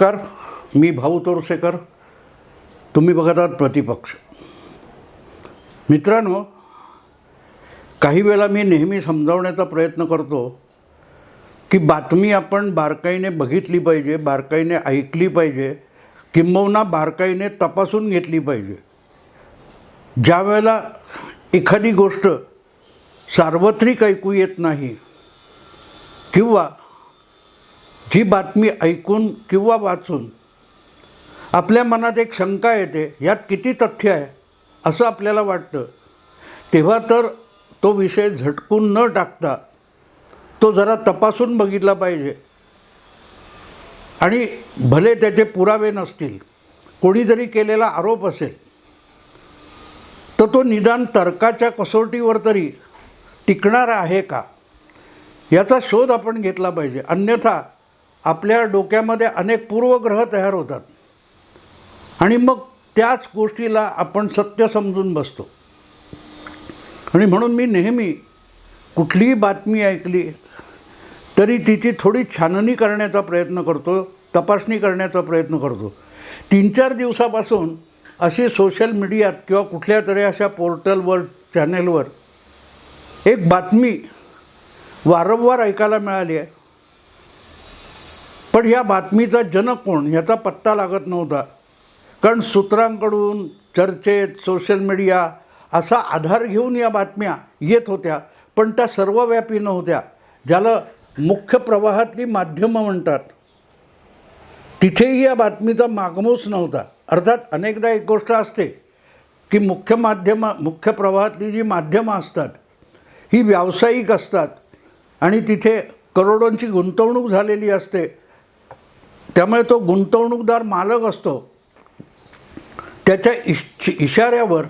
नमस्कार मी भाऊ तोरसेकर तुम्ही बघत आहात प्रतिपक्ष. मित्रांनो काही वेळा मी नेहमी समजावण्याचा प्रयत्न करतो की बातमी आपण बारकाईने बघितली पाहिजे बारकाईने ऐकली पाहिजे किंबहुना बारकाईने तपासून घेतली पाहिजे. ज्या वेळेला एखादी गोष्ट सार्वत्रिक ऐकू येत नाही किंवा ही बातमी ऐकून किंवा वाचून आपल्या मनात एक शंका येते यात किती तथ्य आहे असं आपल्याला वाटतं. तेव्हा तर तो विषय झटकून न टाकता तो जरा तपासून बघितला पाहिजे. आणि भले त्याचे पुरावे नसतील कोणीतरी केलेला आरोप असेल तर तो निदान तर्काच्या कसोटीवर तरी टिकणार आहे का? याचा शोध आपण घेतला पाहिजे. अन्यथा आपल्या डोक्यामध्ये अनेक पूर्वग्रह तयार होतात. आणि मग त्याच गोष्टीला आपण सत्य समजून बसतो. आणि म्हणून मी नेहमी कुठलीही बातमी ऐकली तरी तिची थोडी छाननी करण्याचा प्रयत्न करतो तपासणी करण्याचा प्रयत्न करतो. तीन चार दिवसापासून अशी सोशल मीडियात किंवा कुठल्या तरी अशा पोर्टलवर चॅनेलवर एक बातमी वारंवार ऐकायला मिळाली आहे. पण या बातमीचा जनक कोण याचा पत्ता लागत नव्हता. कारण सूत्रांकडून चर्चेत सोशल मीडिया असा आधार घेऊन या बातम्या येत होत्या पण त्या सर्वव्यापी नव्हत्या ज्याला मुख्य प्रवाहातली माध्यमं म्हणतात. तिथेही या बातमीचा मागमूस नव्हता. अर्थात अनेकदा एक गोष्ट असते की मुख्य माध्यमं मुख्य प्रवाहातली जी माध्यमं असतात ही व्यावसायिक असतात आणि तिथे करोडोंची गुंतवणूक झालेली असते. त्यामुळे तो गुंतवणूकदार मालक असतो. त्याच्या इश इशाऱ्यावर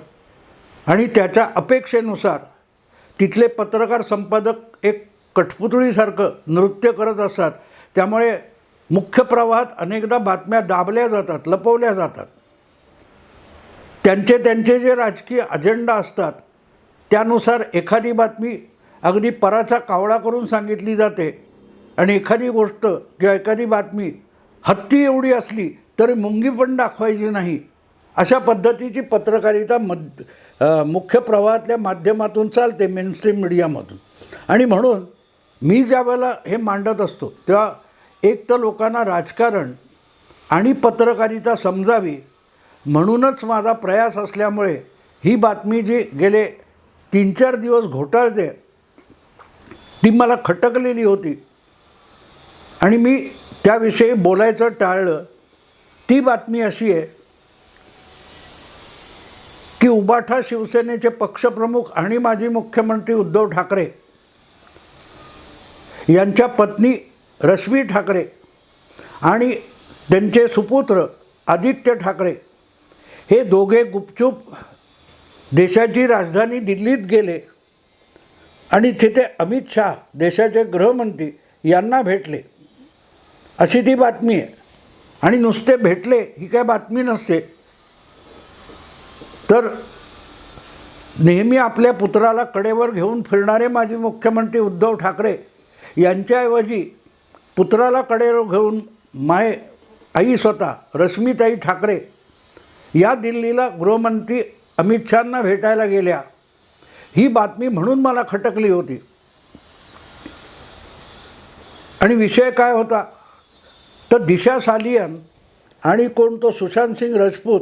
आणि त्याच्या अपेक्षेनुसार तिथले पत्रकार संपादक एक कठपुतळीसारखं नृत्य करत असतात. त्यामुळे मुख्य प्रवाहात अनेकदा बातम्या दाबल्या जातात लपवल्या जातात. त्यांचे त्यांचे जे राजकीय अजेंडा असतात त्यानुसार एखादी बातमी अगदी पराचा कावळा करून सांगितली जाते आणि एखादी गोष्ट किंवा एखादी बातमी हत्ती एवढी असली तरी मुंगी पण दाखवायची नाही. अशा पद्धतीची पत्रकारिता मध मुख्य प्रवाहातल्या माध्यमातून चालते मेनस्ट्रीम मीडियामधून आणि म्हणून मी ज्या वेळेला हे मांडत असतो तेव्हा एक तर लोकांना राजकारण आणि पत्रकारिता समजावी म्हणूनच माझा प्रयास असल्यामुळे ही बातमी जी गेले तीन चार दिवस घोटाळते ती मला खटकलेली होती. आणि मी त्याविषयी बोलायचं टाळलं. ती बातमी अशी आहे की उबाठा शिवसेनेचे पक्षप्रमुख आणि माजी मुख्यमंत्री उद्धव ठाकरे यांच्या पत्नी रश्मी ठाकरे आणि त्यांचे सुपुत्र आदित्य ठाकरे हे दोघे गुपचूप देशाची राजधानी दिल्लीत गेले आणि तिथे अमित शाह देशाचे गृहमंत्री यांना भेटले. अशी ती बातमी आहे. आणि नुसते भेटले ही काय बातमी नसते. तर नेहमी आपल्या पुत्राला कडेवर घेऊन फिरणारे माजी मुख्यमंत्री उद्धव ठाकरे यांच्याऐवजी पुत्राला कडेवर घेऊन माय आई स्वतः रश्मीताई ठाकरे या दिल्लीला गृहमंत्री अमित शहांना भेटायला गेल्या. ही बातमी म्हणून मला खटकली होती. आणि विषय काय होता? तर दिशा सालियन आणि कोण तो सुशांत सिंग राजपूत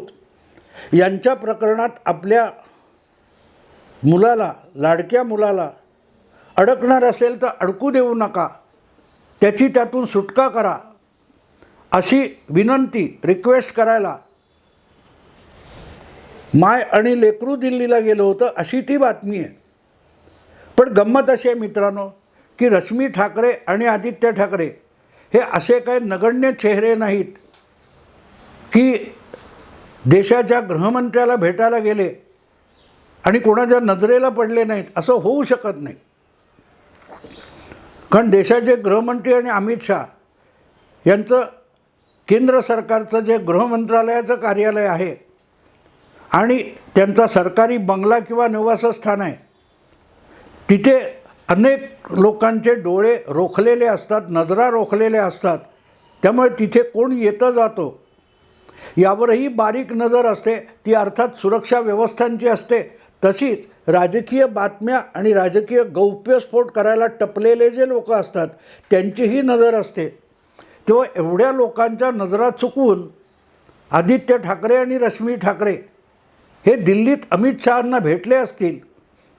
यांच्या प्रकरणात आपल्या मुलाला लाडक्या मुलाला अडकणार असेल तर अडकू देऊ नका. त्याची त्यातून सुटका करा अशी विनंती रिक्वेस्ट करायला माय आणि लेकरू दिल्लीला गेलं होतं अशी ती बातमी आहे. पण गंमत अशी आहे मित्रांनो की रश्मी ठाकरे आणि आदित्य ठाकरे हे असे काही नगण्य चेहरे नाहीत की देशाच्या गृहमंत्र्याला भेटायला गेले आणि कोणाच्या नजरेला पडले नाहीत असं होऊ शकत नाही. कारण देशाचे गृहमंत्री आणि अमित शहा यांचं केंद्र सरकारचं जे गृहमंत्रालयाचं कार्यालय आहे आणि त्यांचा सरकारी बंगला किंवा निवासस्थान आहे तिथे अनेक लोकांचे डोळे रोखलेले असतात नजरा रोखलेल्या असतात. त्यामुळे तिथे कोण येतं जातो? यावरही बारीक नजर असते. ती अर्थात सुरक्षा व्यवस्थांची असते. तशीच राजकीय बातम्या आणि राजकीय गौप्यस्फोट करायला टपलेले जे लोक असतात त्यांचीही नजर असते. तेव्हा एवढ्या लोकांच्या नजरा चुकवून आदित्य ठाकरे आणि रश्मी ठाकरे हे दिल्लीत अमित शहांना भेटले असतील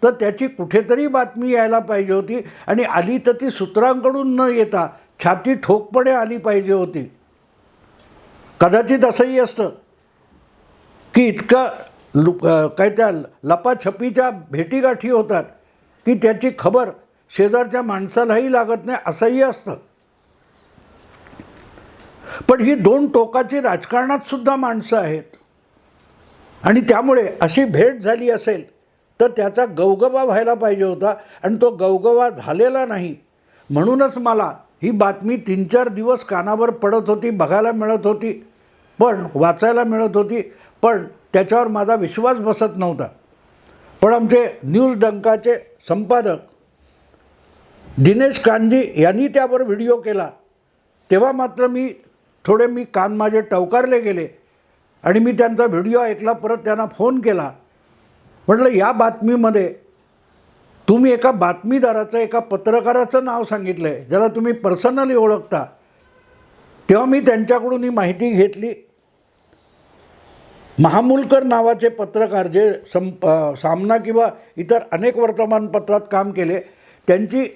तर त्याची कुठेतरी बातमी यायला पाहिजे होती. आणि आली तर ती सूत्रांकडून न येता छाती ठोकपणे आली पाहिजे होती. कदाचित असंही असतं की इतका लु काय त्या लपाछपीच्या भेटीगाठी होतात की त्याची खबर शेजारच्या माणसालाही लागत नाही असंही असतं. पण ही दोन टोकाची राजकारणात सुद्धा माणसं आहेत. आणि त्यामुळे अशी भेट झाली असेल तर त्याचा गवगवा व्हायला पाहिजे होता आणि तो गवगवा झालेला नाही. म्हणूनच मला ही बातमी तीन चार दिवस कानावर पडत होती बघायला मिळत होती पण वाचायला मिळत होती पण त्याच्यावर माझा विश्वास बसत नव्हता. पण आमचे न्यूज डंकाचे संपादक दिनेश कांजी यांनी त्यावर व्हिडिओ केला. तेव्हा मात्र मी थोडे मी कान माझे टवकारले गेले आणि मी त्यांचा व्हिडिओ ऐकला परत त्यांना फोन केला. म्हटलं या बातमीमध्ये तुम्ही एका बातमीदाराचं एका पत्रकाराचं नाव सांगितलं आहे ज्याला तुम्ही पर्सनली ओळखता. तेव्हा मी त्यांच्याकडून ही माहिती घेतली. महामुलकर नावाचे पत्रकार जे संप सामना किंवा इतर अनेक वर्तमानपत्रात काम केले त्यांची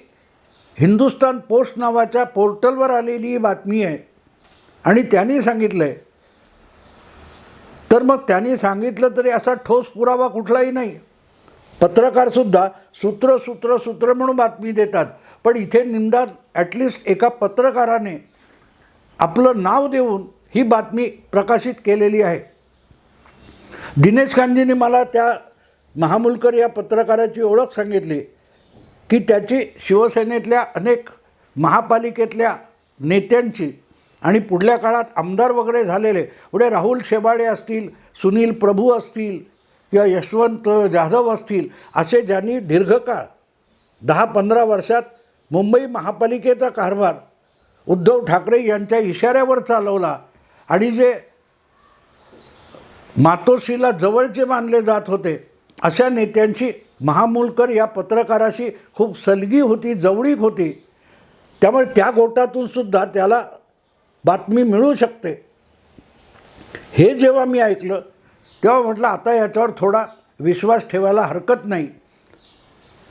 हिंदुस्तान पोस्ट नावाच्या पोर्टलवर आलेली ही बातमी आहे. आणि त्यांनी सांगितलं आहे तर मग त्यांनी सांगितलं तरी असा ठोस पुरावा कुठलाही नाही. पत्रकारसुद्धा सूत्र सूत्र सूत्र म्हणून बातमी देतात. पण इथे निंदा ॲटलिस्ट एका पत्रकाराने आपलं नाव देऊन ही बातमी प्रकाशित केलेली आहे. दिनेश गांधींनी मला त्या महामुलकर या पत्रकाराची ओळख सांगितली की त्याची शिवसेनेतल्या अनेक महापालिकेतल्या नेत्यांची आणि पुढल्या काळात आमदार वगैरे झालेले पुढे राहुल शेबाडे असतील सुनील प्रभू असतील किंवा यशवंत जाधव असतील असे ज्यांनी दीर्घकाळ दहा पंधरा वर्षात मुंबई महापालिकेचा कारभार उद्धव ठाकरे यांच्या इशाऱ्यावर चालवला आणि जे मातोश्रीला जवळचे मानले जात होते अशा नेत्यांची महामुलकर या पत्रकाराशी खूप सलगी होती जवळीक होती. त्यामुळे त्या गोटातून सुद्धा त्याला बातमी मिळू शकते. हे जेव्हा मी ऐकलं तेव्हा म्हटलं आता याच्यावर थोडा विश्वास ठेवायला हरकत नाही.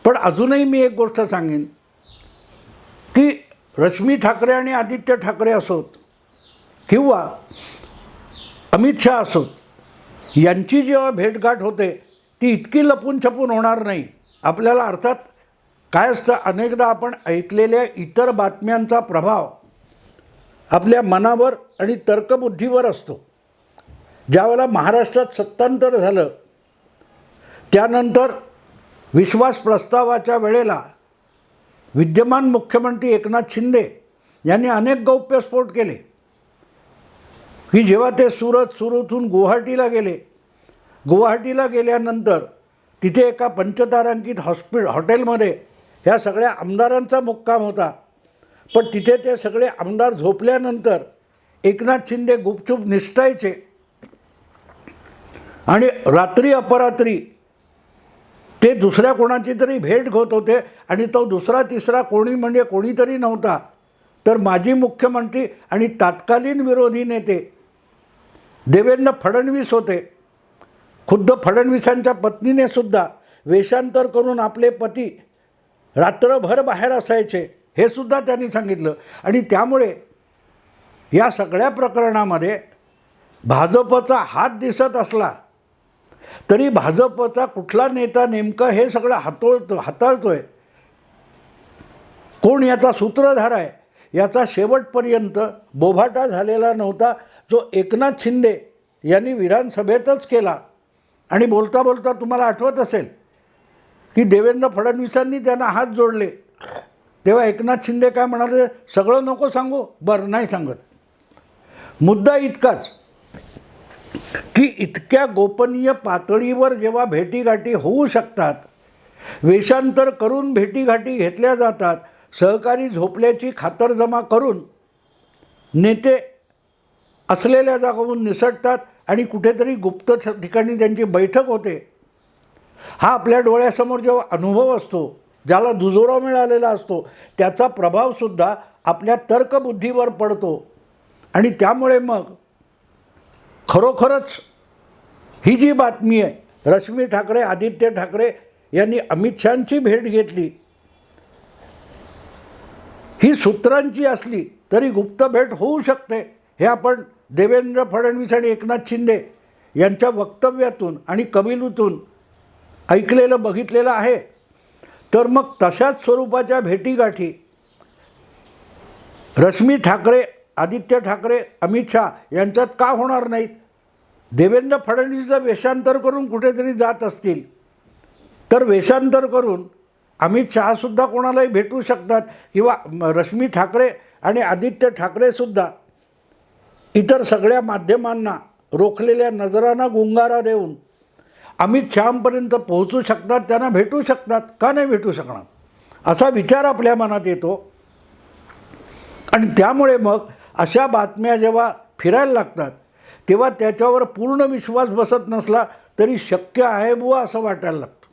पण अजूनही मी एक गोष्ट सांगेन की रश्मी ठाकरे आणि आदित्य ठाकरे असोत किंवा अमित शहा असोत यांची जेव्हा भेटगाठ होते ती इतकी लपून छपून होणार नाही. आपल्याला अर्थात काय असतं अनेकदा आपण ऐकलेल्या इतर बातम्यांचा प्रभाव आपल्या मनावर आणि तर्कबुद्धीवर असतो. ज्यावेळेला महाराष्ट्रात सत्तांतर झालं त्यानंतर विश्वास प्रस्तावाच्या वेळेला विद्यमान मुख्यमंत्री एकनाथ शिंदे यांनी अनेक गौप्यस्फोट केले. की जेव्हा ते सुरत सुरतहून गुवाहाटीला गेले गुवाहाटीला गेल्यानंतर तिथे एका पंचतारांकित हॉस्पि हॉटेलमध्ये ह्या सगळ्या आमदारांचा मुक्काम होता. पण तिथे ते सगळे आमदार झोपल्यानंतर एकनाथ शिंदे गुपचूप निष्ठायचे. आणि रात्री अपरात्री ते दुसऱ्या कोणाची तरी भेट घेत होते आणि तो दुसरा तिसरा कोणी म्हणजे कोणीतरी नव्हता. तर माजी मुख्यमंत्री आणि तात्कालीन विरोधी नेते देवेंद्र फडणवीस होते. खुद्द फडणवीसांच्या पत्नीने सुद्धा वेषांतर करून आपले पती रात्रभर बाहेर असायचे. हे सुद्धा त्यांनी सांगितलं. आणि त्यामुळे या सगळ्या प्रकरणामध्ये भाजपचा हात दिसत असला तरी भाजपचा कुठला नेता नेमकं हे सगळं हातोळतो हाताळतो आहे कोण याचा सूत्रधार आहे? याचा शेवटपर्यंत बोभाटा झालेला नव्हता. जो एकनाथ शिंदे यांनी विधानसभेतच केला. आणि बोलता बोलता तुम्हाला आठवत असेल की देवेंद्र फडणवीसांनी त्यांना हात जोडले. तेव्हा एकनाथ शिंदे काय म्हणाले सगळं नको सांगू. बरं नाही सांगत. मुद्दा इतकाच की इतक्या गोपनीय पातळीवर जेव्हा भेटीगाठी होऊ शकतात वेषांतर करून भेटीगाठी घेतल्या जातात सहकारी झोपल्याची खातरजमा करून नेते असलेल्या जागावरून निसटतात आणि कुठेतरी गुप्त ठ- ठिकाणी त्यांची बैठक होते हा आपल्या डोळ्यासमोर जेव्हा अनुभव असतो ज्याला दुजोरा मिळालेला असतो त्याचा प्रभावसुद्धा आपल्या तर्कबुद्धीवर पडतो. आणि त्यामुळे मग खरोखरच ही जी बातमी आहे रश्मी ठाकरे आदित्य ठाकरे यांनी अमित शहाची भेट घेतली. ही सूत्रांची असली तरी गुप्त भेट होऊ शकते हे आपण देवेंद्र फडणवीस आणि एकनाथ शिंदे यांच्या वक्तव्यातून आणि कबिलूतून ऐकलेलं बघितलेलं आहे. तर मग तशाच स्वरूपाच्या भेटीगाठी रश्मी ठाकरे आदित्य ठाकरे अमित शहा यांच्यात का होणार नाहीत? देवेंद्र फडणवीसचं वेषांतर करून कुठेतरी जात असतील. तर वेषांतर करून अमित शहासुद्धा कोणालाही भेटू शकतात किंवा रश्मी ठाकरे आणि आदित्य ठाकरेसुद्धा इतर सगळ्या माध्यमांना रोखलेल्या नजरांना गुंगारा देऊन अमित शहापर्यंत पोहोचू शकतात त्यांना भेटू शकतात का नाही भेटू शकणार? असा विचार आपल्या मनात येतो. आणि त्यामुळे मग अशा बातम्या जेव्हा फिरायला लागतात तेव्हा त्याच्यावर पूर्ण विश्वास बसत नसला तरी शक्य आहे बुवा असं वाटायला लागतं.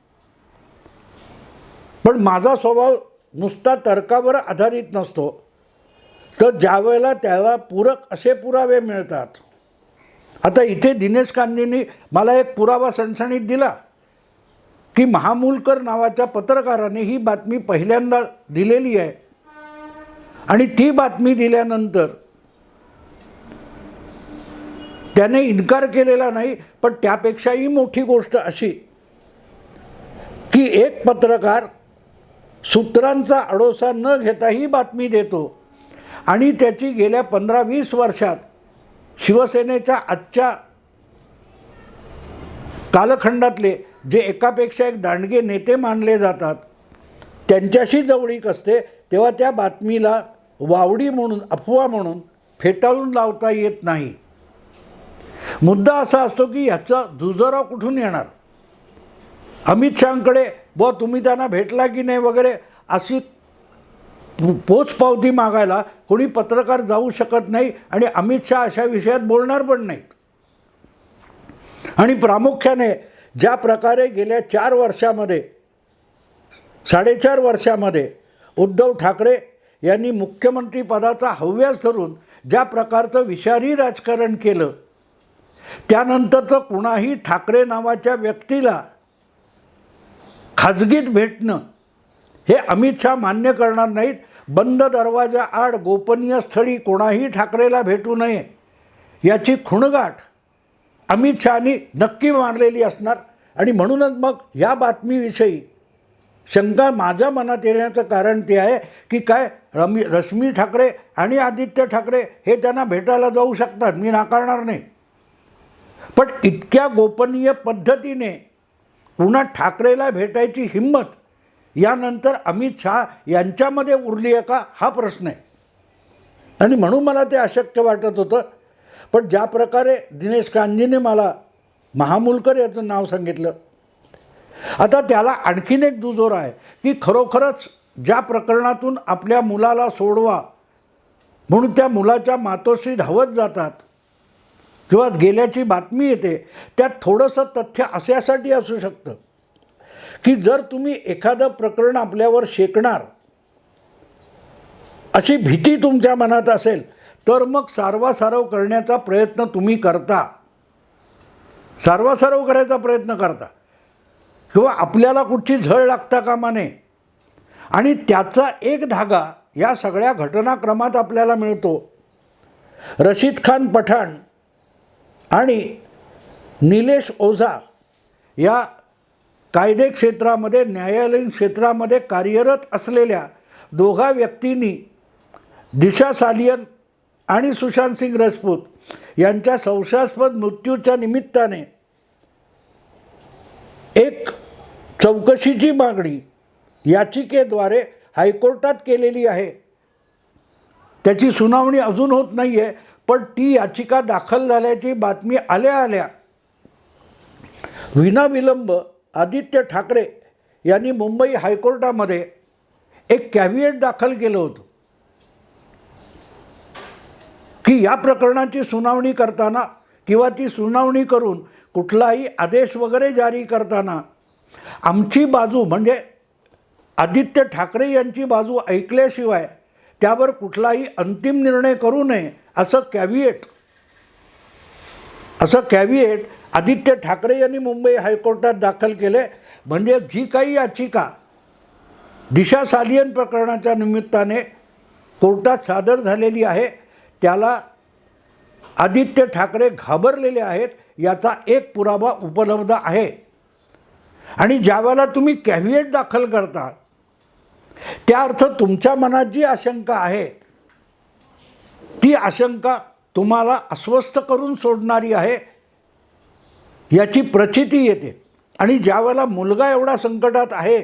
पण माझा स्वभाव नुसता तर्कावर आधारित नसतो. तर ज्यावेळेला त्याला पूरक असे पुरावे मिळतात आता इथे दिनेश कांदेंनी मला एक पुरावा सणसणीत दिला की महामूलकर नावाच्या पत्रकाराने ही बातमी पहिल्यांदा दिलेली आहे. आणि ती बातमी दिल्यानंतर त्याने इन्कार केलेला नाही पण त्यापेक्षाही मोठी गोष्ट अशी की एक पत्रकार सूत्रांचा अडोसा न घेता ही बातमी देतो. आणि त्याची गेल्या पंधरा वीस वर्षात शिवसेनेच्या आजच्या कालखंडातले जे एकापेक्षा एक दांडगे नेते मानले जातात त्यांच्याशी जवळीक असते तेव्हा त्या बातमीला वावडी म्हणून अफवा म्हणून फेटाळून लावता येत नाही. मुद्दा असा असतो की ह्याचा दुजोरा कुठून येणार? अमित शहाकडे व तुम्ही त्यांना भेटला की नाही? वगैरे अशी पोचपावती मागायला कोणी पत्रकार जाऊ शकत नाही आणि अमित शहा अशा विषयात बोलणार पण नाहीत. आणि प्रामुख्याने ज्या प्रकारे गेल्या चार वर्षामध्ये साडेचार वर्षामध्ये उद्धव ठाकरे यांनी मुख्यमंत्रीपदाचा हव्यास धरून ज्या प्रकारचं विषारी राजकारण केलं त्यानंतर तर कुणाही ठाकरे नावाच्या व्यक्तीला खाजगीत भेटणं हे अमित शहा मान्य करणार नाहीत. बंद दरवाजा आड गोपनीय स्थळी कोणाही ठाकरेला भेटू नये याची खुणगाठ अमित शहानी नक्की मारलेली असणार. आणि म्हणूनच मग या बातमीविषयी शंका माझ्या मनात येण्याचं कारण ते आहे की काय रमी रश्मी ठाकरे आणि आदित्य ठाकरे हे त्यांना भेटायला जाऊ शकतात. मी नाकारणार नाही. पण इतक्या गोपनीय पद्धतीने पुन्हा ठाकरेला भेटायची हिंमत यानंतर अमित शहा यांच्यामध्ये उरली आहे का? हा प्रश्न आहे. आणि म्हणून मला ते अशक्य वाटत होतं. पण ज्या प्रकारे दिनेश कांजीने मला महामुलकर याचं नाव सांगितलं. आता त्याला आणखीन एक दुजोरा आहे की खरोखरच ज्या प्रकरणातून आपल्या मुलाला सोडवा म्हणून त्या मुलाच्या मातोश्री धावत जातात किंवा गेल्याची बातमी येते त्यात थोडंसं तथ्य अशासाठी असू शकतं. की जर तुम्ही एखादं प्रकरण आपल्यावर शेकणार अशी भीती तुमच्या मनात असेल तर मग सारवासारव करण्याचा प्रयत्न तुम्ही करता. सारवासारव करायचा प्रयत्न करता. किंवा आपल्याला कुठची झळ लागता कामा नये. आणि त्याचा एक धागा या सगळ्या घटनाक्रमात आपल्याला मिळतो. रशीद खान पठाण आणि निलेश ओझा या कायदे क्षेत्रामध्ये न्यायालयीन क्षेत्रामध्ये कार्यरत असलेल्या दोघा व्यक्तींनी दिशा सालियन आणि सुशांत सिंग राजपूत यांच्या संशयास्पद मृत्यूच्या निमित्ताने एक चौकशीची मागणी याचिकेद्वारे हायकोर्टात केलेली आहे. त्याची सुनावणी अजून होत नाही आहे पण ती याचिका दाखल झाल्याची बातमी आल्या आल्या विनाविलंब आदित्य ठाकरे यांनी मुंबई हायकोर्टामध्ये एक कॅव्हिएट दाखल केलं होतं. की या प्रकरणाची सुनावणी करताना किंवा ती सुनावणी करून कुठलाही आदेश वगैरे जारी करताना आमची बाजू म्हणजे आदित्य ठाकरे यांची बाजू ऐकल्याशिवाय त्यावर कुठलाही अंतिम निर्णय करू नये असं कॅव्हिएट असं कॅव्हिएट आदित्य ठाकरे यांनी मुंबई हायकोर्टात दाखल केले. म्हणजे जी काही याचिका दिशा सालियन प्रकरणाच्या निमित्ताने कोर्टात सादर झालेली आहे त्याला आदित्य ठाकरे घाबरलेले आहेत याचा एक पुरावा उपलब्ध आहे. आणि ज्यावेळेला तुम्ही कॅव्हिएट दाखल करता त्या अर्थ तुमच्या मनात जी आशंका आहे ती आशंका तुम्हाला अस्वस्थ करून सोडणारी आहे. याची प्रचिती येते. आणि ज्यावेळेला मुलगा एवढा संकटात आहे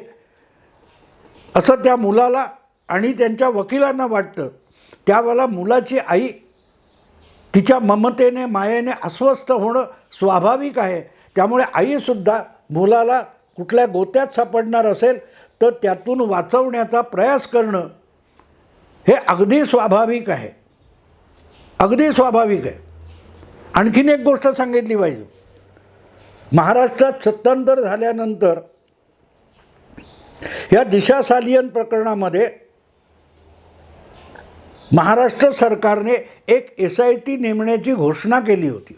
असं त्या मुलाला आणि त्यांच्या वकिलांना वाटतं त्यावेळेला मुलाची आई तिच्या ममतेने मायेने अस्वस्थ होणं स्वाभाविक आहे. त्यामुळे आईसुद्धा मुलाला कुठल्या गोत्यात सापडणार असेल तर त्यातून वाचवण्याचा प्रयास करणं हे अगदी स्वाभाविक आहे. अगदी स्वाभाविक आहे. आणखीन एक गोष्ट सांगितली पाहिजे. महाराष्ट्रात सत्तांतर झाल्यानंतर या दिशा सालियन प्रकरणामध्ये महाराष्ट्र सरकारने एक एस आय टी नेमण्याची घोषणा केली होती.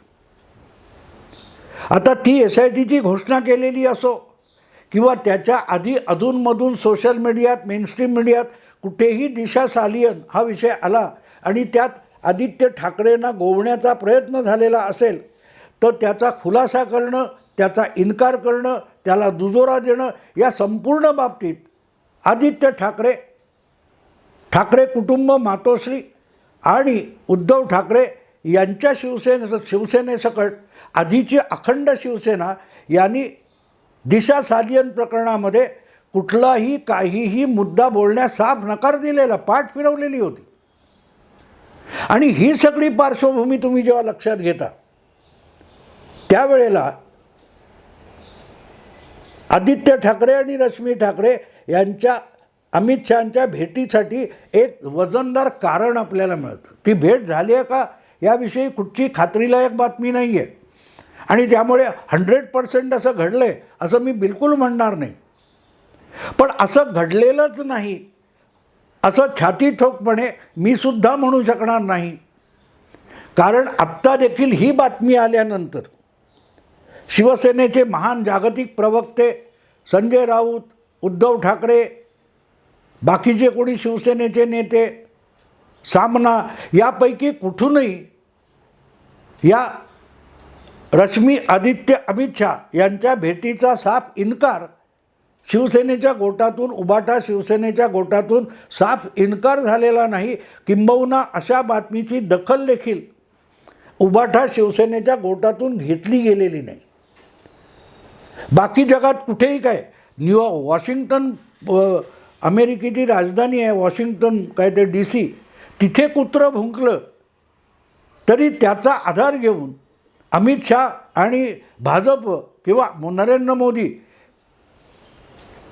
आता ती एस आय टीची घोषणा केलेली असो किंवा त्याच्या आधी अधूनमधून सोशल मीडियात मेनस्ट्रीम मीडियात कुठेही दिशा सालियन हा विषय आला आणि त्यात आदित्य ठाकरेंना गोवण्याचा प्रयत्न झालेला असेल तर त्याचा खुलासा करणं त्याचा इन्कार करणं त्याला दुजोरा देणं या संपूर्ण बाबतीत आदित्य ठाकरे ठाकरे कुटुंब मातोश्री आणि उद्धव ठाकरे यांच्या शिवसेने शिवसेनेसकट आधीची अखंड शिवसेना यांनी दिशा सालियन प्रकरणामध्ये कुठलाही काहीही मुद्दा बोलण्यास साफ नकार दिलेला पाठ फिरवलेली होती. आणि ही सगळी पार्श्वभूमी तुम्ही जेव्हा लक्षात घेता त्यावेळेला आदित्य ठाकरे आणि रश्मी ठाकरे यांच्या अमित शहाच्या भेटीसाठी एक वजनदार कारण आपल्याला मिळतं. ती भेट झाली आहे का? याविषयी कुठची खात्रीलायक बातमी नाही आहे आणि त्यामुळे हंड्रेड पर्सेंट असं घडलं आहे असं मी बिलकुल म्हणणार नाही. पण असं घडलेलंच नाही. असं छाती ठोकपणे मी सुद्धा म्हणू शकणार नाही. कारण आत्ता देखील ही बातमी आल्यानंतर शिवसेनेचे महान जागतिक प्रवक्ते संजय राऊत उद्धव ठाकरे बाकीचे कोणी शिवसेनेचे नेते सामना यापैकी कुठूनही या रश्मी आदित्य अमित शहा यांच्या भेटीचा साफ इन्कार शिवसेनेच्या गोटातून उबाटा शिवसेनेच्या गोटातून साफ इन्कार झालेला नाही किंबहुना अशा बातमीची दखल देखील उबाटा शिवसेनेच्या गोटातून घेतली गेलेली नाही. बाकी जगात कुठेही काय न्यूयॉर्क वॉशिंग्टन अमेरिकेची राजधानी आहे वॉशिंग्टन काय ते डी सी तिथे कुत्रं भुंकलं तरी त्याचा आधार घेऊन अमित शहा आणि भाजप किंवा नरेंद्र मोदी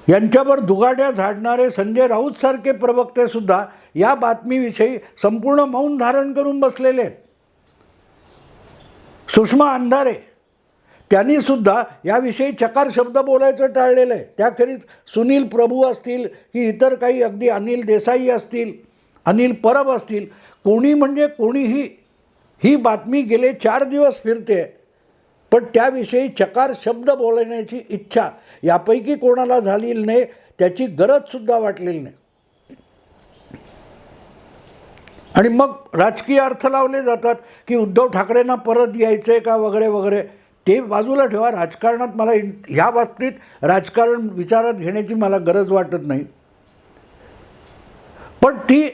यांच्यावर दुगाड्या झाडणारे संजय राऊतसारखे प्रवक्तेसुद्धा या बातमीविषयी संपूर्ण मौन धारण करून बसलेले आहेत. सुषमा अंधारे त्यांनी सुद्धा याविषयी चकार शब्द बोलायचं टाळलेलं आहे. त्याखेरीज सुनील प्रभू असतील की इतर काही अगदी अनिल देसाई असतील अनिल परब असतील कोणी म्हणजे कोणीही ही बातमी गेले चार दिवस फिरते. पण त्याविषयी चकार शब्द बोलण्याची इच्छा यापैकी कोणाला झालेली नाही त्याची गरजसुद्धा वाटलेली नाही. आणि मग राजकीय अर्थ लावले जातात की उद्धव ठाकरेंना परत यायचं आहे का वगैरे वगैरे. ते बाजूला ठेवा राजकारणात मला इन ह्या बाबतीत राजकारण विचारात घेण्याची मला गरज वाटत नाही. पण ती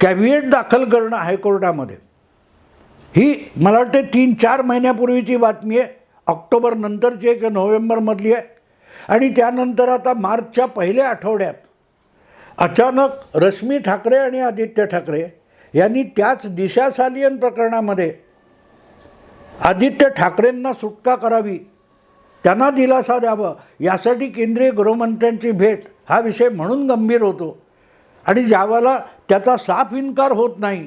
कॅबिनेट दाखल करणं हायकोर्टामध्ये ही मला वाटते तीन चार महिन्यापूर्वीची बातमी आहे. ऑक्टोबर नंतरची आहे किंवा नोव्हेंबरमधली आहे. आणि त्यानंतर आता मार्चच्या पहिल्या आठवड्यात अचानक रश्मी ठाकरे आणि आदित्य ठाकरे यांनी त्याच दिशा सालियन प्रकरणामध्ये आदित्य ठाकरेंना सुटका करावी. त्यांना दिलासा द्यावा. यासाठी केंद्रीय गृहमंत्र्यांची भेट हा विषय म्हणून गंभीर होतो. आणि ज्यावेळेला त्याचा साफ इन्कार होत नाही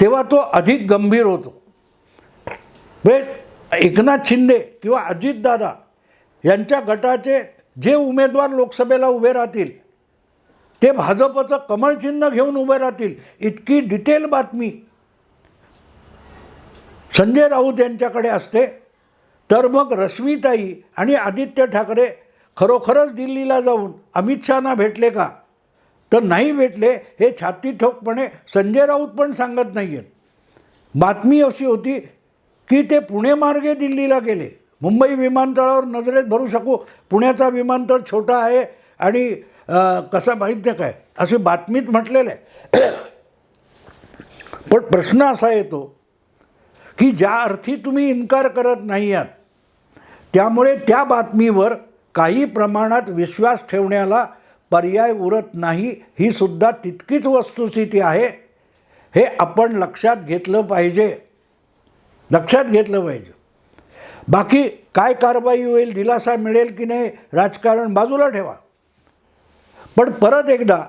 तेव्हा तो अधिक गंभीर होतो. म्हणजे एकनाथ शिंदे किंवा अजितदादा यांच्या गटाचे जे उमेदवार लोकसभेला उभे राहतील ते भाजपचं कमळचिन्ह घेऊन उभे राहतील. इतकी डिटेल बातमी संजय राऊत यांच्याकडे असते तर मग रश्मीताई आणि आदित्य ठाकरे खरोखरच दिल्लीला जाऊन अमित शहाना भेटले का? तर नाही भेटले हे छाती ठोकपणे संजय राऊत पण सांगत नाही आहेत बातमी अशी होती की ते पुणे मार्गे दिल्लीला गेले. मुंबई विमानतळावर नजरेत भरू शकू पुण्याचा विमानतळ छोटा आहे आणि कसा माहीत नाही काय? अशी बातमीत म्हटलेलं आहे. पण प्रश्न असा येतो की ज्या अर्थी तुम्ही इन्कार करत नाही आहात त्यामुळे त्या बातमीवर काही प्रमाणात विश्वास ठेवण्याला पर्याय उरत नाही ही सुद्धा तितकीच वस्तुस्थिती आहे. हे आपण लक्षात घेतलं पाहिजे. लक्षात घेतलं पाहिजे. बाकी काय कारवाई होईल दिलासा मिळेल की नाही राजकारण बाजूला ठेवा. पण परत एकदा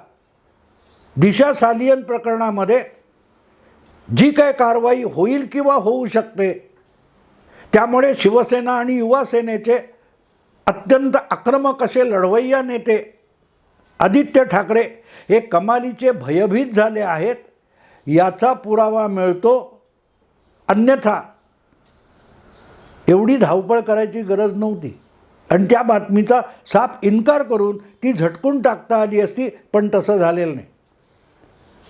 दिशा सालियन प्रकरणामध्ये जी काय कारवाई होईल किंवा होऊ शकते त्यामुळे शिवसेना आणि युवा सेनेचे अत्यंत आक्रमक असे लढवय्या नेते आदित्य ठाकरे हे कमालीचे भयभीत झाले आहेत. याचा पुरावा मिळतो. अन्यथा एवढी धावपळ करायची गरज नव्हती. आणि त्या बातमीचा साफ इन्कार करून ती झटकून टाकता आली असती पण तसं झालेलं नाही.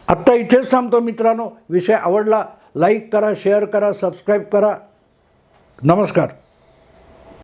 आत्ता इथेच थांबतो मित्रांनो. विषय आवडला लाईक करा शेअर करा सबस्क्राईब करा. नमस्कार.